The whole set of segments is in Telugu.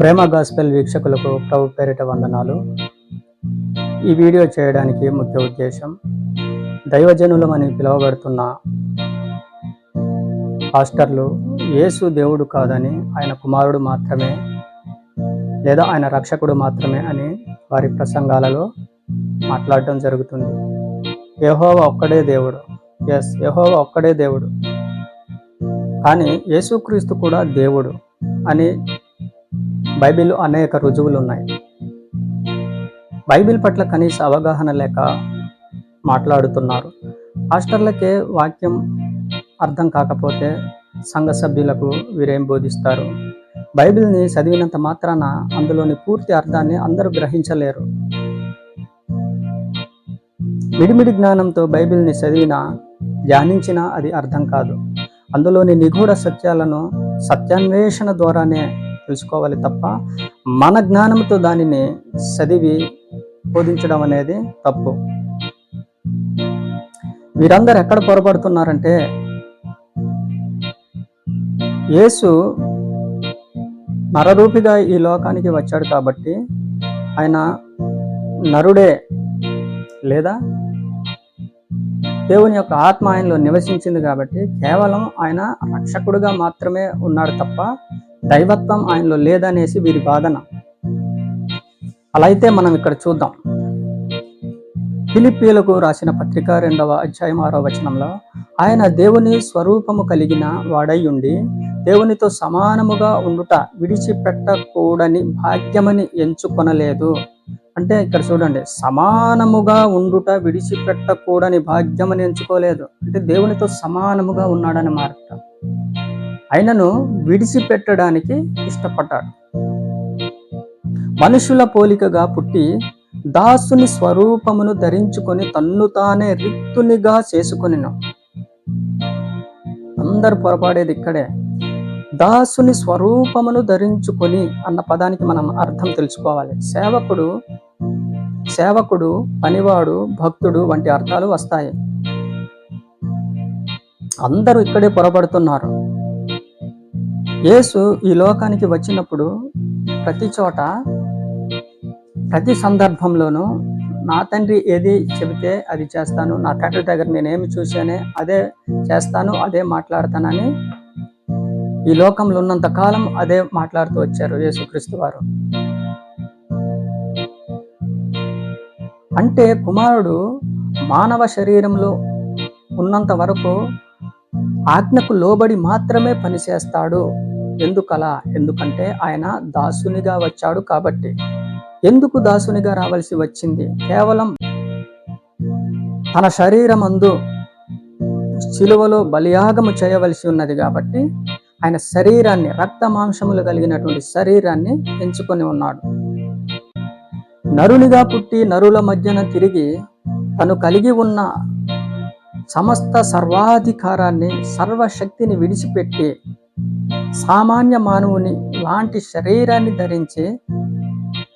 ప్రేమ గాస్పెల్ వీక్షకులకు ప్రభు పేరిట వందనాలు. ఈ వీడియో చేయడానికి ముఖ్య ఉద్దేశం దైవజనులమని పిలువబడుతున్న పాస్టర్లు యేసు దేవుడు కాదని ఆయన కుమారుడు మాత్రమే లేదా ఆయన రక్షకుడు మాత్రమే అని వారి ప్రసంగాలలో మాట్లాడటం జరుగుతుంది. యహోవా ఒక్కడే దేవుడు. ఎస్ యహోవ ఒక్కడే దేవుడు. కానీ యేసుక్రీస్తు కూడా దేవుడు అని బైబిల్ అనేక రుజువులు ఉన్నాయి బైబిల్ పట్ల కనీస అవగాహన లేక మాట్లాడుతున్నారు. పాస్టర్లకే వాక్యం అర్థం కాకపోతే సంఘ సభ్యులకు వీరేం బోధిస్తారు? బైబిల్ని చదివినంత మాత్రాన అందులోని పూర్తి అర్థాన్ని అందరూ గ్రహించలేరు. మిడిమిడి జ్ఞానంతో బైబిల్ని చదివినా ధ్యానించినా అది అర్థం కాదు. అందులోని నిగూఢ సత్యాలను సత్యాన్వేషణ ద్వారానే తెలుసుకోవాలి తప్ప మన జ్ఞానంతో దానిని చదివి బోధించడం అనేది తప్పు. వీరందరూ ఎక్కడ పొరపడుతున్నారంటే యేసు నరరూపిగా ఈ లోకానికి వచ్చాడు కాబట్టి ఆయన నరుడే లేదా దేవుని యొక్క ఆత్మ ఆయనలో నివసించింది కాబట్టి కేవలం ఆయన రక్షకుడుగా మాత్రమే ఉన్నాడు తప్ప దైవత్వం ఆయనలో లేదనేసి వీరి వాదన. అలా అయితే మనం ఇక్కడ చూద్దాం. ఫిలిపీలకు రాసిన పత్రిక రెండవ అధ్యాయం ఆరో వచనంలో ఆయన దేవుని స్వరూపము కలిగిన వాడై ఉండి దేవునితో సమానముగా ఉండుట విడిచిపెట్టకూడని భాగ్యమని ఎంచుకొనలేదు. అంటే ఇక్కడ చూడండి సమానముగా ఉండుట విడిచిపెట్టకూడని భాగ్యమని ఎంచుకోలేదు. అంటే దేవునితో సమానముగా ఉన్నాడని మాట ఆయనను విడిచిపెట్టడానికి ఇష్టపడ్డాడు. మనుషుల పోలికగా పుట్టి దాసుని స్వరూపమును ధరించుకొని తన్ను తానే రిక్తునిగా చేసుకొనిను. అందరు పొరపాడేది ఇక్కడే. దాసుని స్వరూపమును ధరించుకొని అన్న పదానికి మనం అర్థం తెలుసుకోవాలి. సేవకుడు సేవకుడు పనివాడు భక్తుడు వంటి అర్థాలు వస్తాయి. అందరూ ఇక్కడే పొరపడుతున్నారు. యేసు ఈ లోకానికి వచ్చినప్పుడు ప్రతి చోట ప్రతి సందర్భంలోనూ నా తండ్రి ఏది చెబితే అది చేస్తాను నా తండ్రి దగ్గర నేనేమి చూసానే అదే చేస్తాను అదే మాట్లాడతానని ఈ లోకంలో ఉన్నంతకాలం అదే మాట్లాడుతూ వచ్చారు యేసుక్రీస్తు వారు. అంటే కుమారుడు మానవ శరీరంలో ఉన్నంత వరకు ఆజ్ఞకు లోబడి మాత్రమే పనిచేస్తాడు ఎందుకలా? ఎందుకంటే ఆయన దాసునిగా వచ్చాడు కాబట్టి. ఎందుకు దాసునిగా రావాల్సి వచ్చింది? కేవలం తన శరీరమందు శిలువలో బలియాగము చేయవలసి ఉన్నది కాబట్టి ఆయన శరీరాన్ని రక్త మాంసములు కలిగినటువంటి శరీరాన్ని ఎంచుకొని ఉన్నాడు. నరునిగా పుట్టి నరుల మధ్యన తిరిగి తను కలిగి ఉన్న సమస్త సర్వాధికారాన్ని సర్వశక్తిని విడిచిపెట్టి సామాన్య మానవుని లాంటి శరీరాన్ని ధరించి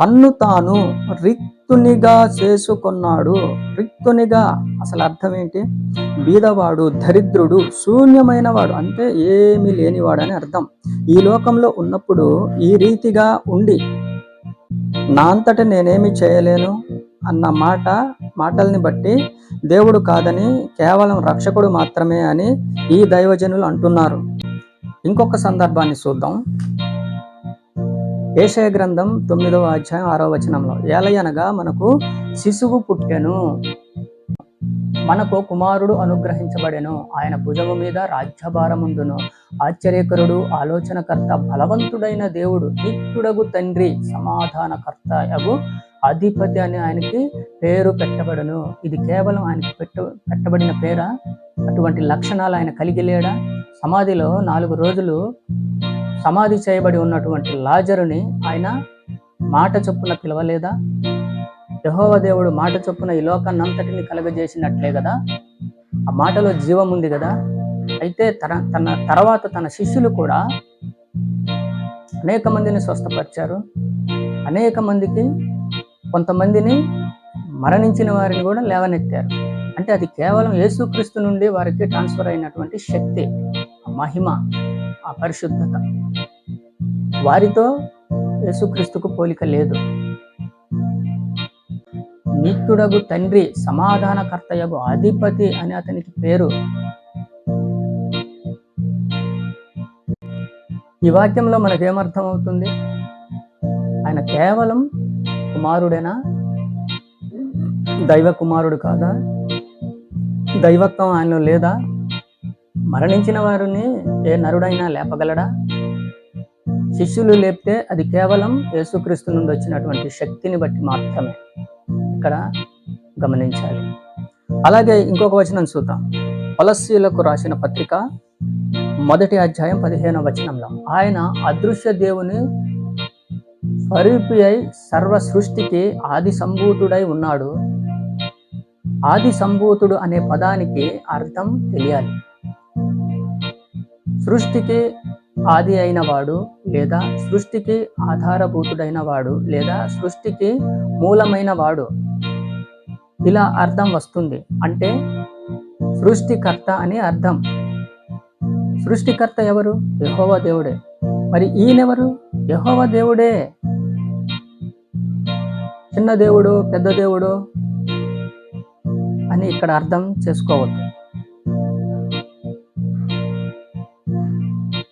తన్ను తాను రిక్తునిగా చేసుకున్నాడు. రిక్తునిగా అసలు అర్థం ఏంటి? బీదవాడు దరిద్రుడు శూన్యమైన వాడు అంటే ఏమీ లేనివాడు అని అర్థం. ఈ లోకంలో ఉన్నప్పుడు ఈ రీతిగా ఉండి నా అంతట నేనేమి చేయలేను అన్న మాట మాటల్ని బట్టి దేవుడు కాదని కేవలం రక్షకుడు మాత్రమే అని ఈ దైవజనులు అంటున్నారు. ఇంకొక సందర్భాన్ని చూద్దాం. ఏషయ గ్రంథం తొమ్మిదవ అధ్యాయం ఆరో వచనంలో ఏలయనగా మనకు శిశువు పుట్టెను. మనకు కుమారుడు అనుగ్రహించబడెను. ఆయన భుజము మీద రాజ్యభారముందును. ఆశ్చర్యకరుడు ఆలోచనకర్త బలవంతుడైన దేవుడు నిత్యుడగు తండ్రి సమాధానకర్త అగు అధిపతి అని ఆయనకి పేరు పెట్టబడను. ఇది కేవలం ఆయనకి పెట్ట పెట్టబడిన పేర? అటువంటి లక్షణాలు ఆయన కలిగి లేడా? సమాధిలో నాలుగు రోజులు సమాధి చేయబడి ఉన్నటువంటి లాజరుని ఆయన మాట చొప్పున పిలవలేదా? యహోవ దేవుడు మాట చొప్పున ఈ లోకాన్ని అంతటిని కలగజేసినట్లే కదా ఆ మాటలో జీవం ఉంది కదా అయితే తన తన తర్వాత తన శిష్యులు కూడా అనేక మందిని స్వస్థపరిచారు. అనేక మందికి కొంతమందిని మరణించిన వారిని కూడా లేవనెత్తారు. అంటే అది కేవలం యేసుక్రీస్తు నుండి వారికి ట్రాన్స్ఫర్ అయినటువంటి శక్తి ఆ మహిమ ఆ పరిశుద్ధత. వారితో యేసుక్రీస్తుకు పోలిక లేదు. నిత్యుడగు తండ్రి సమాధానకర్తయగు అధిపతి అని అతనికి పేరు. ఈ వాక్యంలో మనకేమర్థం అవుతుంది ఆయన కేవలం కుమారుడేనా? దైవ కుమారుడు కాదా? దైవత్వం ఆయనలో లేదా? మరణించిన వారిని ఏ నరుడైనా లేపగలడా? శిష్యులు లేపితే అది కేవలం యేసుక్రీస్తు నుండి వచ్చినటువంటి శక్తిని బట్టి మాత్రమే. ఇక్కడ గమనించాలి. అలాగే ఇంకొక వచనం చూద్దాం. పలస్సీలకు రాసిన పత్రిక మొదటి అధ్యాయం పదిహేనవ వచనంలో ఆయన అదృశ్య దేవుని స్వరూపి అయి సర్వ సృష్టికి ఆది సంభూతుడై ఉన్నాడు. ఆది సంభూతుడు అనే పదానికి అర్థం తెలియాలి. సృష్టికి ఆది అయిన వాడు లేదా సృష్టికి ఆధారభూతుడైన వాడు లేదా సృష్టికి మూలమైన వాడు? ఇలా అర్థం వస్తుంది. అంటే సృష్టికర్త అని అర్థం. సృష్టికర్త ఎవరు? యహోవ దేవుడే. మరి ఈయనెవరు? యహోవ దేవుడే. చిన్న దేవుడు పెద్ద దేవుడు అని ఇక్కడ అర్థం చేసుకోవద్దు.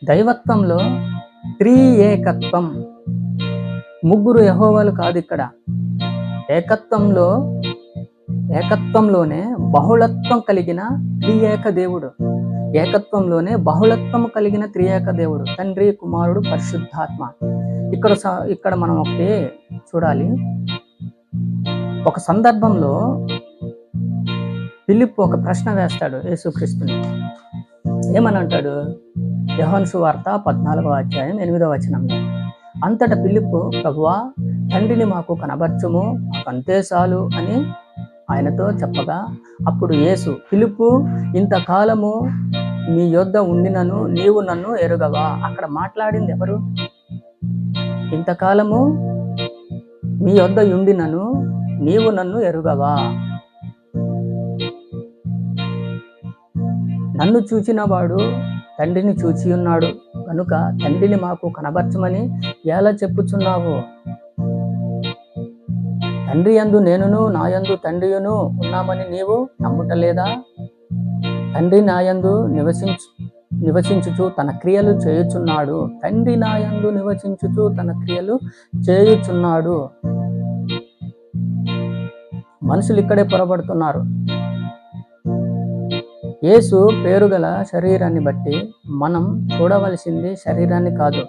దైవత్వంలో త్రీ ఏకత్వం ముగ్గురు యహోవాలు కాదు ఇక్కడ. ఏకత్వంలో ఏకత్వంలోనే బహుళత్వం కలిగిన త్రియేక దేవుడు. ఏకత్వంలోనే బహుళత్వం కలిగిన త్రియేక దేవుడు తండ్రి కుమారుడు పరిశుద్ధాత్మ. ఇక్కడ ఇక్కడ మనం ఒకటి చూడాలి. ఒక సందర్భంలో పిలిప్ ఒక ప్రశ్న వేస్తాడు యేసుక్రీస్తుని. ఏమని అంటాడు యహోన్సు వార్త పద్నాలుగవ అధ్యాయం ఎనిమిదో వచనంలో. అంతటా పిలుపు ప్రభువా తండ్రిని మాకు కనబర్చము అంతే చాలు అని ఆయనతో చెప్పగా అప్పుడు యేసు పిలుపు ఇంతకాలము నీ యొద్ద ఉండినను నీవు నన్ను ఎరుగవా? అక్కడ మాట్లాడింది ఎవరు? ఇంతకాలము మీ యొద్ద ఉండినను నీవు నన్ను ఎరుగవా? నన్ను చూచిన వాడు తండ్రిని చూచి ఉన్నాడు. కనుక తండ్రిని మాకు కనబరచమని ఎలా చెప్పుచున్నావు? తండ్రి యందు నేనును నాయందు తండ్రియును ఉన్నామని నీవు నమ్ముటలేదా? తండ్రి నాయందు నివసించు నివసించుచు తన క్రియలు చేయుచున్నాడు. తండ్రి నాయందు నివసించుచు తన క్రియలు చేయుచున్నాడు. మనుషులు ఇక్కడే పొరబడుతున్నారు. యేసు పేరుగల శరీరాన్ని బట్టి మనం చూడవలసింది శరీరాన్ని కాదు.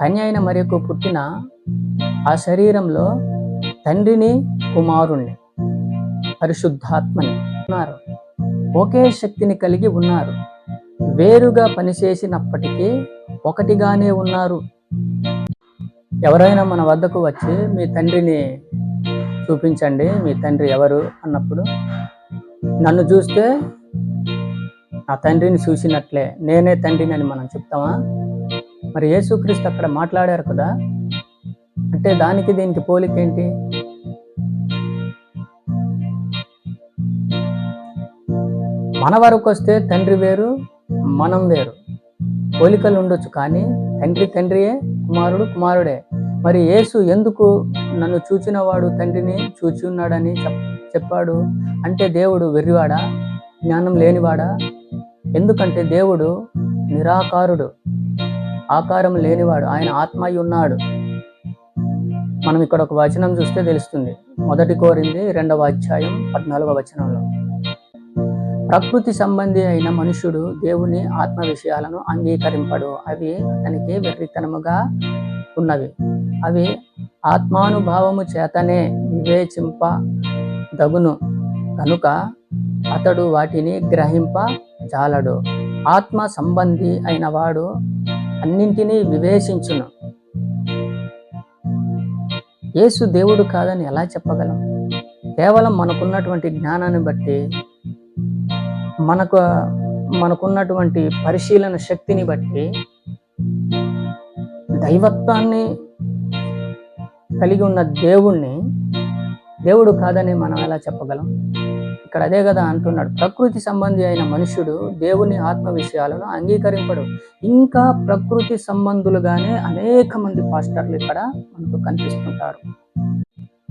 కన్య అయిన మరియకు పుట్టిన ఆ శరీరంలో తండ్రిని కుమారుణ్ణి పరిశుద్ధాత్మని ఉన్నారు. ఒకే శక్తిని కలిగి ఉన్నారు. వేరుగా పనిచేసినప్పటికీ ఒకటిగానే ఉన్నారు. ఎవరైనా మన వద్దకు వచ్చి మీ తండ్రిని చూపించండి మీ తండ్రి ఎవరు అన్నప్పుడు నన్ను చూస్తే నా తండ్రిని చూసినట్లే నేనే తండ్రిని అని మనం చెప్తామా? మరి యేసుక్రీస్తు అక్కడ మాట్లాడారు కదా అంటే దానికి దీనికి పోలికేంటి మన వరకు వస్తే తండ్రి వేరు మనం వేరు. పోలికలు ఉండొచ్చు కానీ తండ్రి తండ్రియే కుమారుడు కుమారుడే. మరి యేసు ఎందుకు నన్ను చూచిన వాడు తండ్రిని చూచి ఉన్నాడని చెప్పాడు? అంటే దేవుడు వెర్రివాడా? జ్ఞానం లేనివాడా? ఎందుకంటే దేవుడు నిరాకారుడు. ఆకారం లేనివాడు. ఆయన ఆత్మయ్య ఉన్నాడు. మనం ఇక్కడ ఒక వచనం చూస్తే తెలుస్తుంది. మొదటి కోరింది రెండవ అధ్యాయం పద్నాలుగవ వచనంలో. ప్రకృతి సంబంధి అయిన మనుషుడు దేవుని ఆత్మ విషయాలను అంగీకరింపడు. అవి అతనికి వెర్రితనముగా ఉన్నవి. అవి ఆత్మానుభావము చేతనే వివేచింప దగును. కనుక అతడు వాటిని గ్రహింప జాలడు. ఆత్మ సంబంధి అయిన వాడు అన్నింటినీ వివేచించును. యేసు దేవుడు కాదని ఎలా చెప్పగలం? కేవలం మనకున్నటువంటి జ్ఞానాన్ని బట్టి మనకు మనకున్నటువంటి పరిశీలన శక్తిని బట్టి దైవత్వాన్ని కలిగి ఉన్న దేవుణ్ణి దేవుడు కాదని మనం ఎలా చెప్పగలం? ఇక్కడ అదే కదా అంటున్నాడు. ప్రకృతి సంబంధి అయిన మనుషుడు దేవుని ఆత్మ విషయాలను అంగీకరింపడు. ఇంకా ప్రకృతి సంబంధులుగానే అనేక మంది పాస్టర్లు ఇక్కడ మనకు కనిపిస్తుంటారు.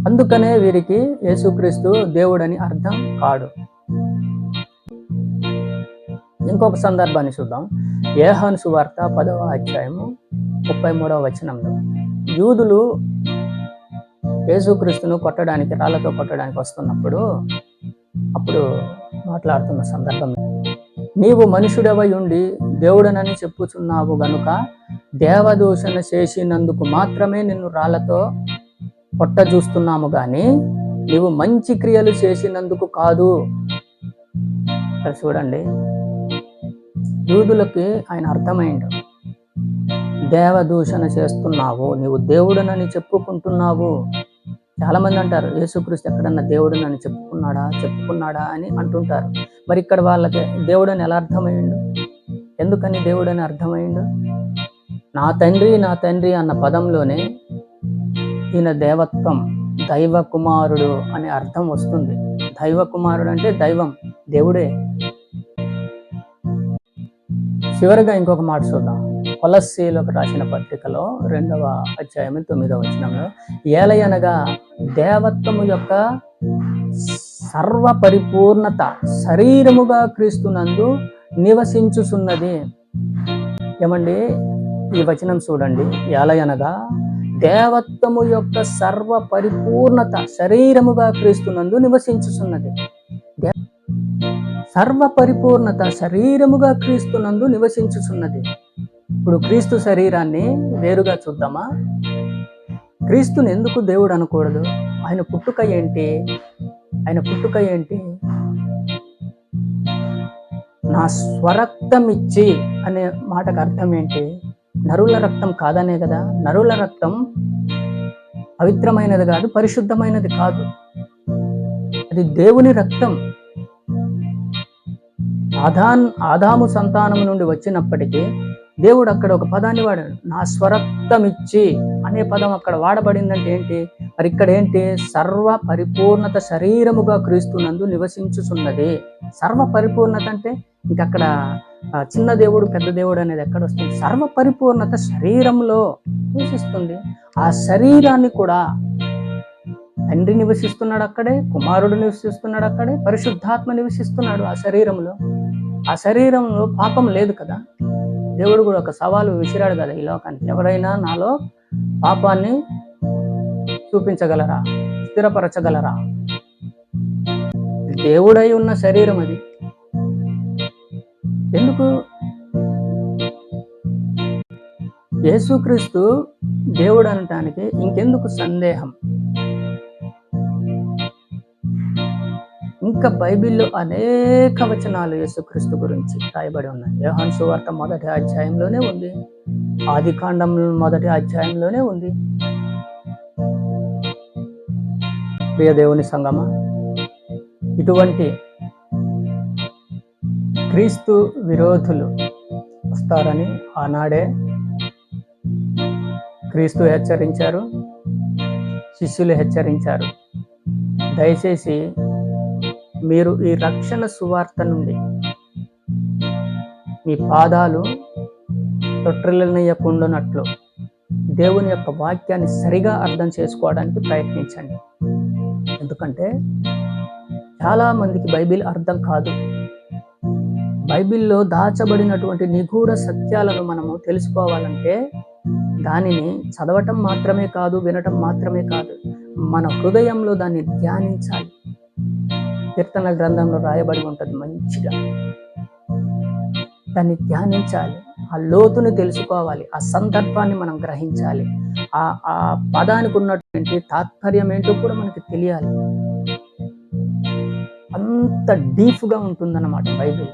అందుకనే వీరికి యేసుక్రీస్తు దేవుడని అర్థం కాడు. ఇంకొక సందర్భాన్ని చూద్దాం. ఏహాను సువార్త పదవ అధ్యాయము ముప్పై మూడవ వచనంలో. యూదులు యేసుక్రీస్తును కొట్టడానికి రాళ్ళతో కొట్టడానికి వస్తున్నప్పుడు అప్పుడు మాట్లాడుతున్న సందర్భం. నీవు మనుషుడవై ఉండి దేవుడనని చెప్పుచున్నావు గనుక దేవదూషణ చేసినందుకు మాత్రమే నిన్ను రాళ్ళతో కొట్ట చూస్తున్నాము కానీ నీవు మంచి క్రియలు చేసినందుకు కాదు. చూడండి. యూదులకి ఆయన అర్థమైండు. దేవదూషణ చేస్తున్నావు నీవు దేవుడనని చెప్పుకుంటున్నావు. చాలా మంది అంటారు యేసుక్రీస్తు ఎక్కడన్నా దేవుడనని చెప్పుకున్నాడా చెప్పుకున్నాడా అని అంటుంటారు. మరి ఇక్కడ వాళ్ళకి దేవుడు అని ఎలా అర్థమైండు? ఎందుకని దేవుడు అని అర్థమైండు? నా తండ్రి నా తండ్రి అన్న పదంలోనే ఈయన దేవత్వం దైవ కుమారుడు అనే అర్థం వస్తుంది. దైవ కుమారుడు అంటే దైవం దేవుడే. చివరిగా ఇంకొక మాట చూద్దాం. కొలస్సీలకు రాసిన పత్రికలో రెండవ అధ్యాయం తొమ్మిదవ వచనంలో ఏలయనగా దేవత్వము యొక్క సర్వ పరిపూర్ణత శరీరముగా క్రీస్తునందు నివసించుచున్నది. ఏమండి? ఈ వచనం చూడండి. ఏలయనగా దేవత్వము యొక్క సర్వ పరిపూర్ణత శరీరముగా క్రీస్తునందు నివసించుచున్నది. సర్వ పరిపూర్ణత శరీరముగా క్రీస్తునందు నివసించుచున్నది. ఇప్పుడు క్రీస్తు శరీరాన్ని వేరుగా చూద్దామా? క్రీస్తుని ఎందుకు దేవుడు అనకూడదు? ఆయన పుట్టుక ఏంటి? ఆయన పుట్టుక ఏంటి? నా స్వరక్తం ఇచ్చి అనే మాటకు అర్థం ఏంటి? నరుల రక్తం కాదనే కదా? నరుల రక్తం పవిత్రమైనది కాదు పరిశుద్ధమైనది కాదు. అది దేవుని రక్తం. ఆదాన్ ఆదాము సంతానము నుండి వచ్చినప్పటికీ దేవుడు అక్కడ ఒక పదాన్ని వాడాడు. నా స్వరక్తం ఇచ్చి అనే పదం అక్కడ వాడబడిందంటే ఏంటి? మరి ఇక్కడ ఏంటి? సర్వ పరిపూర్ణత శరీరముగా క్రీస్తునందు నివసించుచున్నది. సర్వ పరిపూర్ణత అంటే ఇంకక్కడ చిన్న దేవుడు పెద్ద దేవుడు అనేది ఎక్కడ వస్తుంది? సర్వ పరిపూర్ణత శరీరంలో నివసిస్తుంది. ఆ శరీరాన్ని కూడా తండ్రి నివసిస్తున్నాడు అక్కడే కుమారుడు నివసిస్తున్నాడు అక్కడే పరిశుద్ధాత్మ నివసిస్తున్నాడు ఆ శరీరంలో. ఆ శరీరంలో పాపం లేదు కదా? దేవుడు కూడా ఒక సవాలు విసిరాడు కదా ఈ లోకానికి. ఎవరైనా నాలో పాపాన్ని చూపించగలరా? స్థిరపరచగలరా? దేవుడై ఉన్న శరీరం అది. ఎందుకు? యేసుక్రీస్తు దేవుడు అనటానికి ఇంకెందుకు సందేహం? ఇంకా బైబిల్లో అనేక వచనాలు యేసుక్రీస్తు గురించి రాయబడి ఉన్నాయి. యోహాన్ సువార్త మొదటి అధ్యాయంలోనే ఉంది. ఆది కాండం మొదటి అధ్యాయంలోనే ఉంది. ప్రియ దేవుని సంగమ ఇటువంటి క్రీస్తు విరోధులు వస్తారని ఆనాడే క్రీస్తు హెచ్చరించారు శిష్యులు హెచ్చరించారు. దయచేసి మీరు ఈ రక్షణ సువార్త నుండి మీ పాదాలు తొట్టిల్లనీయకుండానట్లు దేవుని యొక్క వాక్యాన్ని సరిగా అర్థం చేసుకోవడానికి ప్రయత్నించండి. ఎందుకంటే చాలా మందికి బైబిల్ అర్థం కాదు. బైబిల్లో దాచబడినటువంటి నిగూఢ సత్యాలను మనము తెలుసుకోవాలంటే దానిని చదవటం మాత్రమే కాదు వినటం మాత్రమే కాదు మన హృదయంలో దాన్ని ధ్యానించాలి. కీర్తన గ్రంథంలో రాయబడి ఉంటుంది మంచిగా. దాన్ని ధ్యానించాలి. ఆ లోతుని తెలుసుకోవాలి. ఆ సందర్భాన్ని మనం గ్రహించాలి. ఆ ఆ పదానికి ఉన్నటువంటి తాత్పర్యం ఏంటో కూడా మనకి తెలియాలి. అంత డీప్గా ఉంటుందన్నమాట బైబిల్.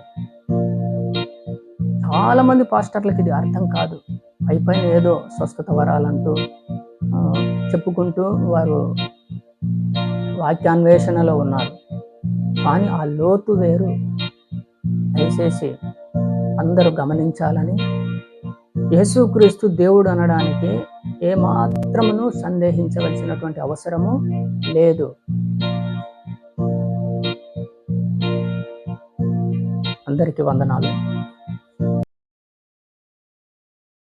చాలా మంది పాస్టర్లకు ఇది అర్థం కాదు. అయిపోయిన ఏదో స్వస్థత వరాలంటూ చెప్పుకుంటూ వారు వాక్యాన్వేషణలో ఉన్నారు. కానీ ఆ లోతు వేరు. దయచేసి అందరూ గమనించాలని యేసుక్రీస్తు దేవుడు అనడానికి ఏమాత్రమును సందేహించవలసినటువంటి అవసరము లేదు. అందరికీ వందనాలు.